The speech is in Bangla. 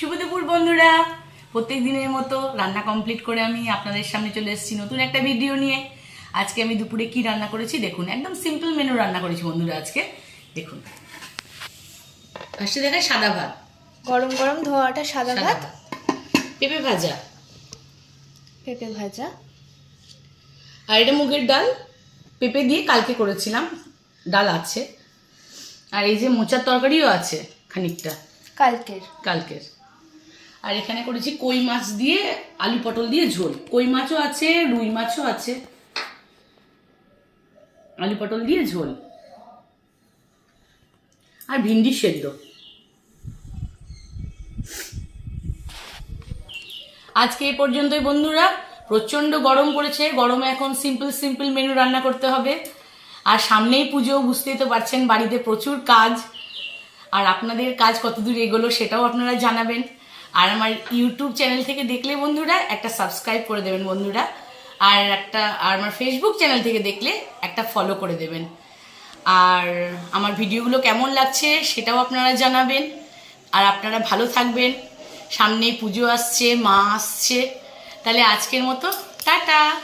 শুভ দুপুর বন্ধুরা। প্রত্যেক দিনের মতো রান্না কমপ্লিট করে আমি আপনাদের সামনে চলে এসেছি নতুন একটা ভিডিও নিয়ে। আজকে আমি দুপুরে কি রান্না করেছি? দেখুন একদম সিম্পল মেনু রান্না করেছি বন্ধুরা আজকে। দেখুন। ফার্স্টে দেখায় সাদা ভাত। গরম গরম ধোয়াটা সাদা ভাত। পেঁপে ভাজা। পেঁপে ভাজা। আর এটা মুগের ডাল। পেঁপে দিয়ে কালকে করেছিলাম। ডাল আছে। আর এই যে মোচার তরকারিও আছে খানিকটা। কালকের। কালকের। আর এখানে করেছি কই মাছ দিয়ে আলু পটল দিয়ে ঝোল। কই মাছও আছে, রুই মাছও আছে। আলু পটল দিয়ে ঝোল। আর ভিন্ডি সেদ্ধ। আজকে এই পর্যন্তই বন্ধুরা। প্রচণ্ড গরম পড়েছে। গরমে এখন সিম্পল সিম্পল মেনু রান্না করতে হবে। আর সামনেই পুজো, বুঝতেই তো পারছেন বাড়িতে প্রচুর কাজ। আর আপনাদের কাজ কতদূর এগোলো সেটাও আপনারা জানাবেন। আর আমার ইউটিউব চ্যানেল থেকে দেখলে বন্ধুরা, একটা সাবস্ক্রাইব করে দেবেন বন্ধুরা। আর একটা, আর আমার ফেসবুক চ্যানেল থেকে দেখলে একটা ফলো করে দেবেন। আর আমার ভিডিওগুলো কেমন লাগছে সেটাও আপনারা জানাবেন। আর আপনারা ভালো থাকবেন। সামনেই পুজো আসছে, মা আসছে। তাহলে আজকের মতো, টাটা!